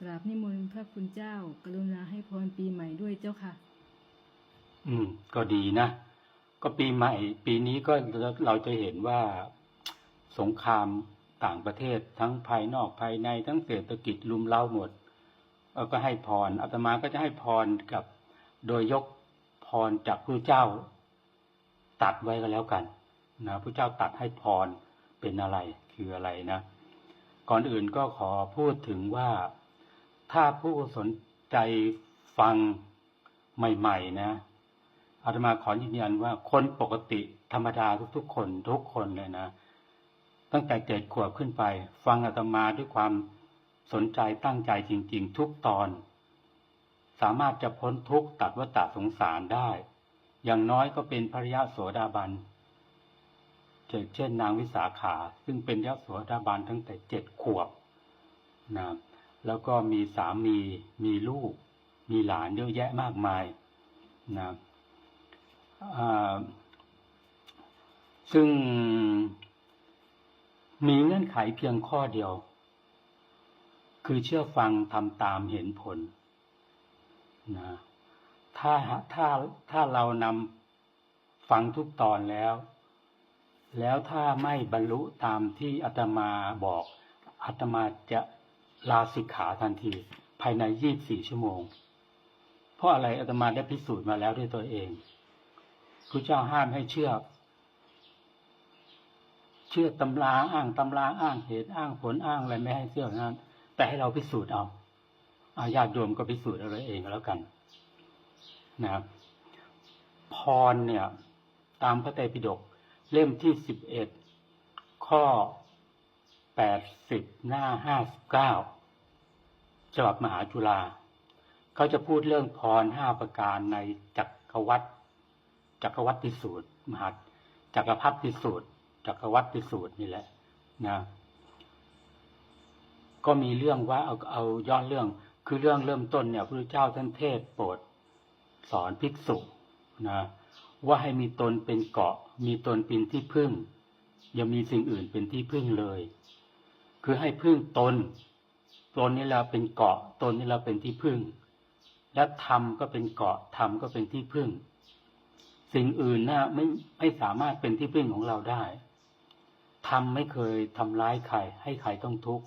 กราบนิมนต์พระคุณเจ้า กรุณาให้พรปีใหม่ด้วยเจ้าค่ะ อืม ก็ดีนะ ก็ปีใหม่ ปีนี้ก็เราจะเห็นว่าสงครามต่างประเทศทั้งภายนอกภายในทั้งเศรษฐกิจลุมเล้าหมดเอ่อก็ให้พรอาตมาก็จะให้พรกับ โดยยกพรจากพระเจ้า ตัดไว้ก็แล้วกันนะพระเจ้าตัดให้พรเป็นอะไรคืออะไรนะ ก่อนอื่นก็ขอพูดถึงว่า ถ้าผู้สนใจฟังใหม่ ๆ นะอาตมาขอยืนยันว่าคนปกติธรรมดาทุกๆคนทุกคนเลยนะ ตั้งแต่เจ็ดขวบขึ้นไป ฟังอาตมาด้วยความสนใจตั้งใจจริง ๆ ทุกตอน สามารถจะพ้นทุกตัดวัฏสงสารได้ อย่างน้อยก็เป็นพระยะโสดาบันเช่นนางวิสาขา ซึ่งเป็นยะโสดาบันตั้งแต่เจ็ดขวบนะ แล้วก็มีสามีมีลูก มีหลานเยอะแยะมากมายนะซึ่งมีเงื่อนไขเพียงข้อเดียว คือเชื่อฟังทำตามเห็นผลนะถ้าถ้าถ้าเรานำฟังทุกตอนแล้ว แล้วถ้าไม่บรรลุตามที่อาตมาบอกอาตมาจะ ลาสิกขาทันที ภายในยี่บสี่ชั่วโมง เพราะอะไรอาตมาได้พิสูจน์มาแล้วด้วยตัวเองพระเจ้าห้ามให้เชื่อเชื่อตำราอ้างตำราอ้างเหตุอ้างผลอ้างอะไรไม่ให้เชื่อนั้น แต่ให้เราพิสูจน์เอาอาญาติโยมก็พิสูจน์เอาเองแล้วกันนะครับพรเนี่ย ตามพระไตรปิฎกเล่มที่สิบเอ็ดข้อ แปดสิบหน้าห้าสิบเก้าฉบับมหาจุฬาเขาจะพูดเรื่องพรห้าประการในจักรวัตจักรวัตติสูตร มหาจักรพัฒติสูตร จักรวัตติสูตรนี่แหละนะก็มีเรื่องว่าเอาเอาย้อนเรื่อง คือเรื่องเริ่มต้นเนี่ยพระพุทธเจ้าท่านเทศโปรดสอนภิกษุนะว่าให้มีตนเป็นเกาะ มีตนเป็นที่พึ่งอย่ามีสิ่งอื่นเป็นที่พึ่งเลย คือให้พึ่งตน ตนนี่เราเป็นเกาะ ตนนี่เราเป็นที่พึ่ง และธรรมก็เป็นเกาะ ธรรมก็เป็นที่พึ่ง สิ่งอื่นนะไม่ไม่สามารถเป็นที่พึ่งของเราได้ ธรรมไม่เคยทำร้ายใคร ให้ใครต้องทุกข์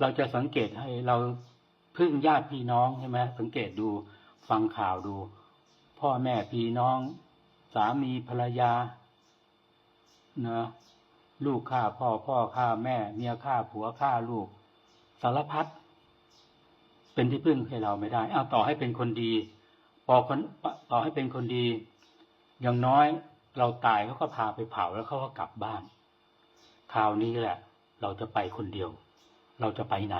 เราจะสังเกตให้เราพึ่งญาติพี่น้องใช่ไหมสังเกตดู ฟังข่าวดู พ่อแม่พี่น้อง สามีภรรยานะ ลูกฆ่าพ่อพ่อฆ่าแม่เมียฆ่าผัวฆ่าลูก สารพัดเป็นที่พึ่งให้เราไม่ได้เอาต่อให้เป็นคนดีพอคนต่อให้เป็นคนดี อย่างน้อยเราตายเขาก็พาไปเผาแล้วเขาก็กลับบ้านคราวนี้แหละ เราจะไปคนเดียว เราจะไปไหน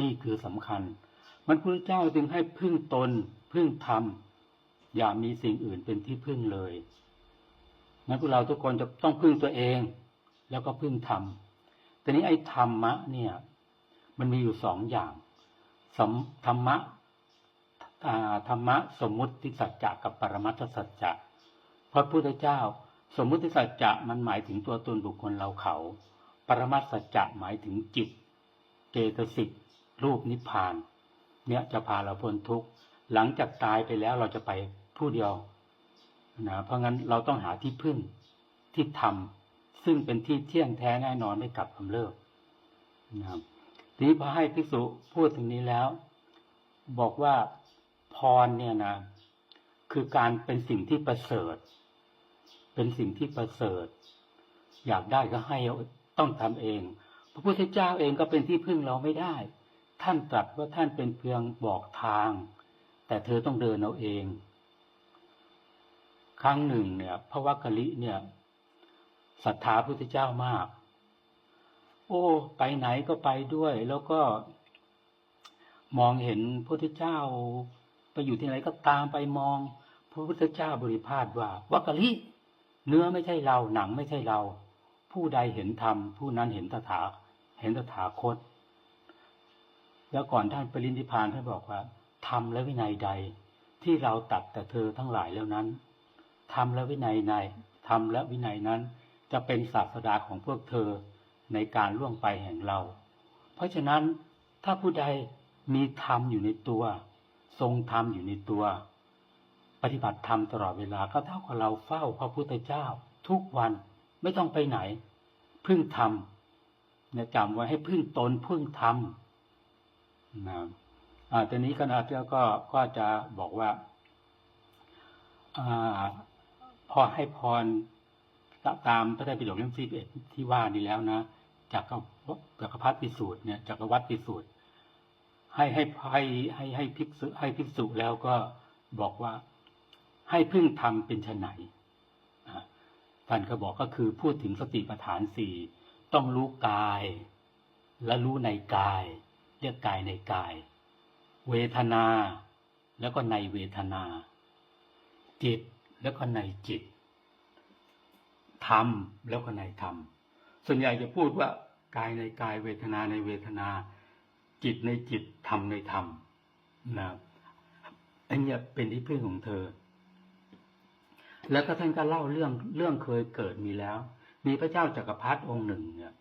นี่คือสำคัญ มันพระเจ้าจึงให้พึ่งตนพึ่งธรรมอย่ามีสิ่งอื่นเป็นที่พึ่งเลย งั้นพวกเราทุกคนจะต้องพึ่งตัวเอง แล้วก็พึ่งธรรมแต่นี้ไอ้ธรรมะเนี่ย มันมีอยู่สองอย่างสมธรรมะธรรมะสมมุติสัจจะกับปรมัตถสัจจะพระพุทธเจ้า สมมุติสัจจะมันหมายถึงตัวตนบุคคลเราเขา ปรมัตถสัจจะหมายถึงจิต เจตสิกรูปนิพพาน เนี่ยจะพาเราพ้นทุกข์หลังจากตายไปแล้วเราจะไปผู้เดียว นะเพราะงั้นเราต้องหาที่พึ่งที่ทำซึ่งเป็นที่เที่ยงแท้แน่นอนไม่กลับกำเริบนะครับทีนี้พอให้ภิกษุพูดถึงนี้แล้ว บอกว่าพรเนี่ยนะ คือการเป็นสิ่งที่ประเสริฐ เป็นสิ่งที่ประเสริฐ อยากได้ก็ให้ต้องทำเอง พระพุทธเจ้าเองก็เป็นที่พึ่งเราไม่ได้ ท่านตรัสว่าท่านเป็นเพียงบอกทาง แต่เธอต้องเดินเอาเอง ครั้งหนึ่งเนี่ยพระวักกะลิเนี่ยศรัทธาพระพุทธเจ้ามาก โอ้ ไปไหนก็ไปด้วย แล้วก็ มองเห็นพระพุทธเจ้า ไปอยู่ที่ไหนก็ตามไปมอง พระพุทธเจ้าบริพาทว่าวักกะลิเนื้อไม่ใช่เราหนังไม่ใช่เรา ผู้ใดเห็นธรรมผู้นั้นเห็นตถา เห็นตถาคต แล้วก่อนท่านปรินิพพานท่านบอกว่าธรรมและวินัยใดที่เราตัดแต่เธอทั้งหลายแล้วนั้น ธรรมและวินัยในธรรมและวินัยนั้น จะเป็นศาสดาของพวกเธอในการล่วงไปแห่งเรา เพราะฉะนั้นถ้าผู้ใดมีธรรมอยู่ในตัว ทรงธรรมอยู่ในตัว ปฏิบัติธรรมตลอดเวลาก็เท่ากับเราเฝ้าพระพุทธเจ้า ทุกวันไม่ต้องไปไหน พึ่งธรรมเนี่ยจำไว้ให้พึ่งตนพึ่งธรรมนะอ่าตอนนี้คณะเจ้าก็ก็จะบอกว่าอ่า พอให้พรตามพระไตรปิฎกเล่มที่เอ็ดที่ว่านี้แล้วนะจากกจักรพรรดิพิสูจน์เนี่ยจักรวัตรพิสูจน์ให้ให้ให้ให้ให้ภิกษุให้ภิกษุแล้วก็บอกว่าให้พึ่งทำเป็นไนท่านก็บอกก็คือพูดถึงสติปัฏฐานสี่ต้องรู้กาย และรู้ในกาย เรียกกายในกาย เวทนา แล้วก็ในเวทนา จิต แล้วก็ในจิตธรรมแล้วก็ในธรรม ส่วนใหญ่จะพูดว่ากายในกายเวทนาในเวทนา จิตในจิตธรรมในธรรมนะอันนี้เป็นที่พึ่งของเธอ แล้วก็ท่านก็เล่าเรื่องเรื่องเคยเกิดมีแล้ว มีพระเจ้าจักรพรรดิองค์หนึ่งเนี่ย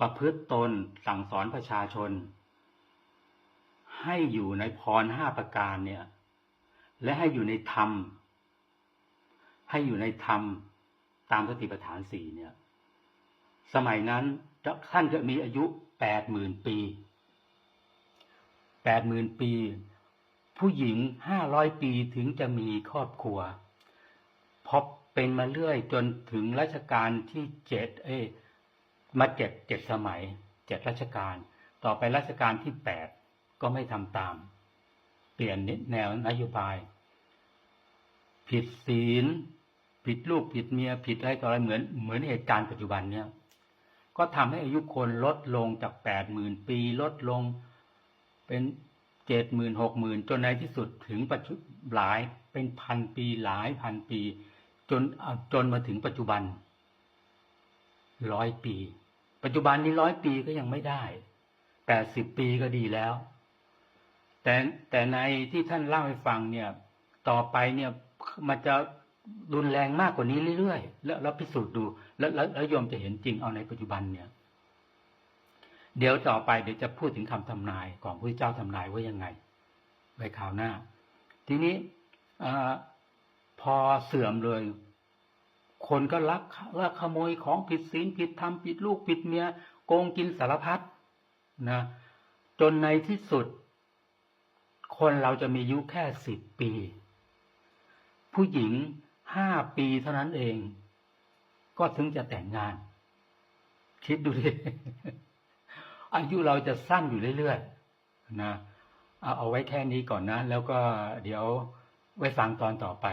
ประพฤติตนสั่งสอนประชาชน ให้อยู่ในพรห้าประการเนี่ย และให้อยู่ในธรรม ให้อยู่ในธรรมตามสติปัฏฐานสี่เนี่ย สมัยนั้นท่านจะมีอายุแปดหมื่นปีแปดหมื่นปี ผู้หญิงห้าร้อยปีถึงจะมีครอบครัวพอเป็นมาเรื่อยจนถึงรัชกาลที่เจ็ดเอ้มาเจ็ดเจ็ดสมัยเจ็ดรัชกาลต่อไปรัชกาลที่แปดก็ไม่ทำตาม เปลี่ยนแนวนโยบาย ผิดศีล ผิดลูกผิดเมียผิดอะไรต่ออะไรเหมือนเหมือนเหตุการณ์ปัจจุบันเนี่ย ก็ทำให้อายุคนลดลงจากแปดหมื่นปีลดลง เป็นเจ็ดหมื่นหกหมื่นจนในที่สุดถึงปัจจุหลายเป็นพันปีหลายพันปี จนจนมาถึงปัจจุบันร้อยปี ปัจจุบันนี้ร้อยปีก็ยังไม่ได้แปดสิบปีก็ดีแล้ว แต่แต่ในที่ท่านเล่าให้ฟังเนี่ย ต่อไปเนี่ยมันจะรุนแรงมากกว่านี้เรื่อยๆแล้วแล้วพิสูจน์ดู แล้วแล้วโยมจะเห็นจริงเอาในปัจจุบันเนี่ย เดี๋ยวต่อไปเดี๋ยวจะพูดถึงคำทำนายของพระเจ้าทำนายว่ายังไงไว้ข่าวหน้า ทีนี้อพอเสื่อมเลย คนก็ลักลักขโมยของผิดศีลผิดธรรมผิดลูกผิดเมียโกงกินสารพัดนะ จนในที่สุด คนเราจะมีอายุแค่สิบปี ผู้หญิงห้าปีเท่านั้นเอง ก็ถึงจะแต่งงาน คิดดูดิอายุเราจะสั้นอยู่เรื่อยๆนะเอาเอาไว้แค่นี้ก่อนนะ แล้วก็เดี๋ยวไว้ฟังตอนต่อไป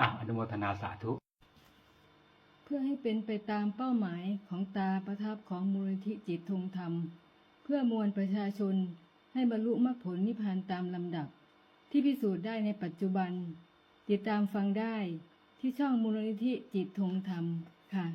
อะอนุโมทนาสาธุ เพื่อให้เป็นไปตามเป้าหมายของตาประทับของมูลนิธิจิตธงธรรม เพื่อมวลประชาชน ให้บรรลุมรรคผลนิพพานตามลำดับ ที่พิสูจน์ได้ในปัจจุบัน ติดตามฟังได้ที่ช่องมูลนิธิจิตทงธรรมค่ะ